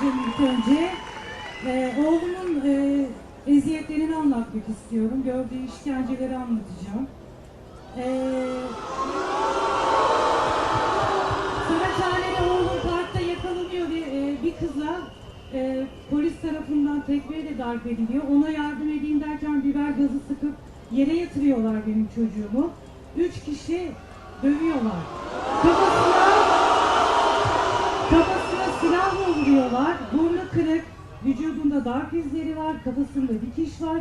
söyleyeceğim ilk önce. Ee, oğlumun e, eziyetlerini anlatmak istiyorum. Gördüğü işkenceleri anlatacağım. Ee, Saraçhane'de oğlum parkta yakalanıyor ve e, bir kıza e, polis tarafından tekmeyle darp ediliyor. Ona yardım edeyim derken biber gazı sıkıp yere yatırıyorlar benim çocuğumu. Üç kişi dövüyorlar. Kafasına, kafasına silahla vuruyorlar. Burnu kırık, vücudunda darp izleri var, kafasında dikiş var.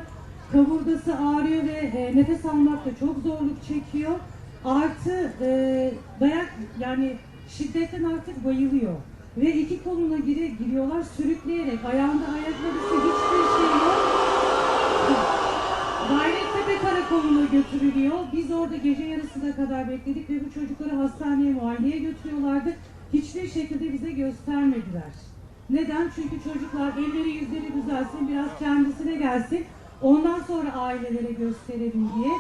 Kaburgası ağrıyor ve e, nefes almakta çok zorluk çekiyor. Artı e, dayak yani şiddetten artık bayılıyor. Ve iki koluna gire, giriyorlar sürükleyerek. Ayağında ayakkabısı hiçbir şey yok. Gayrettepe Karakolu'na götürülüyor. Biz orada gece yarısına kadar bekledik ve bu çocukları hastaneye muayeneye götürüyorlardı. Hiçbir şekilde bize göstermediler. Neden? Çünkü çocuklar elleri yüzleri düzelsin, biraz kendisine gelsin. Ondan sonra ailelere gösterelim diye.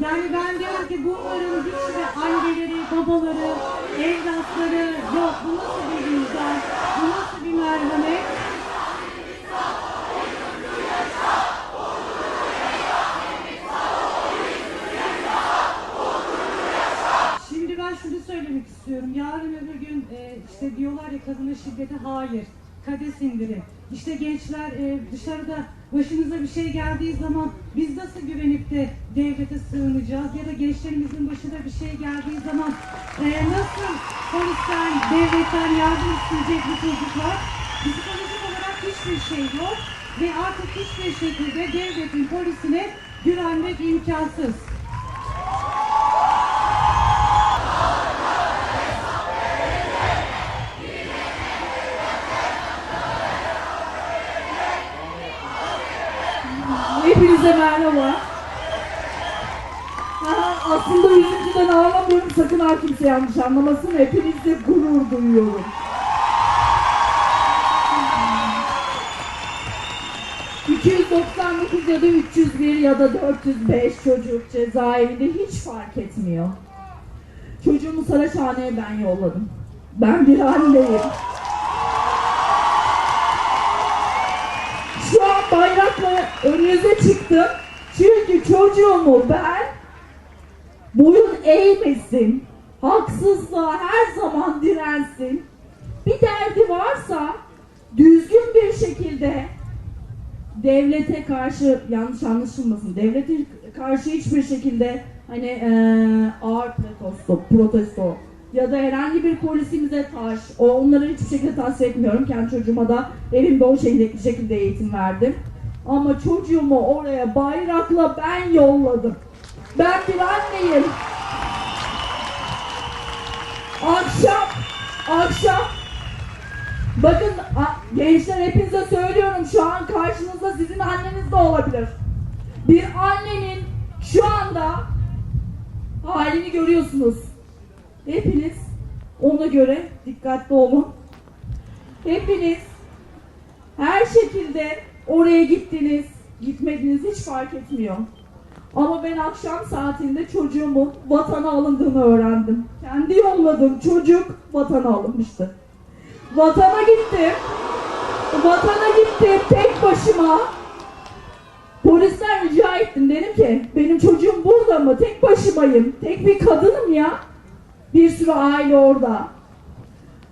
Yani ben diyorum ki bunların hiçbir anneleri, babaları, evlatları yok. Bu nasıl bir vicdan, bu nasıl bir merhamet? Şimdi ben şunu söylemek istiyorum. Yarın öbür gün e, işte diyorlar ya kadına şiddete hayır. Kades indirin. İşte gençler e, dışarıda başınıza bir şey geldiği zaman biz nasıl güvenip de devlete sığınacağız? Ya da gençlerimizin başına bir şey geldiği zaman e, nasıl polisten, devletten yardım isteyecek bu çocuklar? Psikolojik olarak hiçbir şey yok. Ve artık hiçbir şekilde devletin polisine güvenmek imkansız. Üzüntüden ağlamıyorum. Sakın ha kimse yanlış anlamasın. Hepinizle gurur duyuyorum. ...299 ya da 301 ya da 405 çocuk cezaevinde hiç fark etmiyor. Çocuğumu Saraçhane'ye ben yolladım. Ben bir anneyim. Şu an bayrakla önünüze çıktım. Çünkü çocuğumu ben boyun eğmesin, haksızlığa her zaman dirensin. Bir derdi varsa düzgün bir şekilde devlete karşı yanlış anlaşılmasın. Devlete karşı hiçbir şekilde hani eee ağır protesto, protesto ya da herhangi bir polisimize karşı o onları hiçbir şekilde tavsiye etmiyorum. Kendi çocuğuma da evimde o şekilde, şekilde eğitim verdim. Ama çocuğumu oraya bayrakla ben yolladım. Ben bir anneyim. Akşam, akşam Bakın gençler hepinize söylüyorum şu an karşınızda sizin anneniz de olabilir. Bir annenin şu anda halini görüyorsunuz. Hepiniz ona göre dikkatli olun. Hepiniz her şekilde oraya gittiniz, gitmediniz hiç fark etmiyor. Ama ben akşam saatinde çocuğumun vatana alındığını öğrendim. Kendi yolladığım çocuk vatana alınmıştı. Vatana gittim. Vatana gittim tek başıma. Polisten rica ettim. Dedim ki benim çocuğum burada mı? Tek başımayım. Tek bir kadınım ya. Bir sürü aile orada.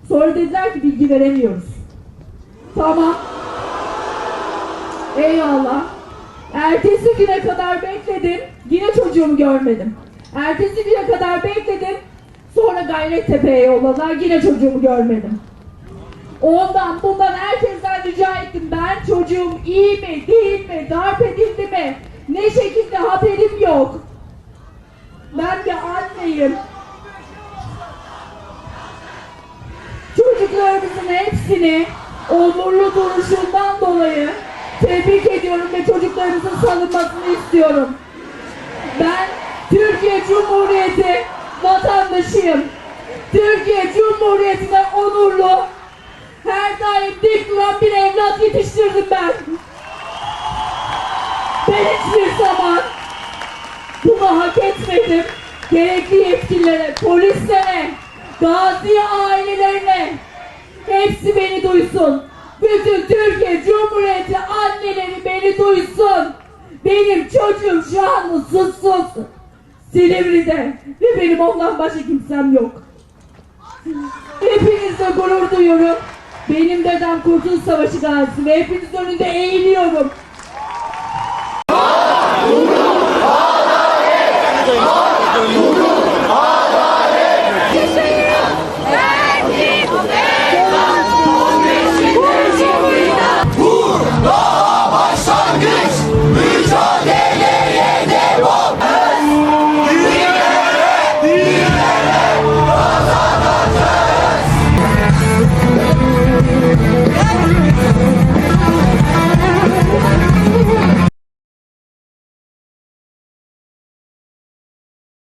Sonra dediler ki bilgi veremiyoruz. Tamam. Eyvallah. Ertesi güne kadar bekledim. Yine çocuğumu görmedim. Ertesi güne kadar bekledim. Sonra Gayrettepe'ye yolladılar. Yine çocuğumu görmedim. Ondan bundan herkesten rica ettim. Ben çocuğum iyi mi, değil mi, darp edildi mi? Ne şekilde haberim yok. Ben bir anneyim. Çocuklarımızın hepsini onurlu duruşundan dolayı tebrik ediyorum ve çocuklarımızın salınmasını istiyorum. Ben Türkiye Cumhuriyeti vatandaşıyım. Türkiye Cumhuriyeti'ne onurlu, her daim dik duran bir evlat yetiştirdim ben. Ben hiçbir zaman bunu hak etmedim. Gerekli yetkililere, polislere, gazi ailelerine hepsi beni duysun. Bütün Türkiye Cumhuriyeti anneleri beni duysun. Benim çocuğum şu anda sussuz. Silivri'de ve benim ondan başka kimsem yok. Hepinizle gurur duyuyorum. Benim dedem Kurtuluş Savaşı gazisi ve hepinizin önünde eğiliyorum.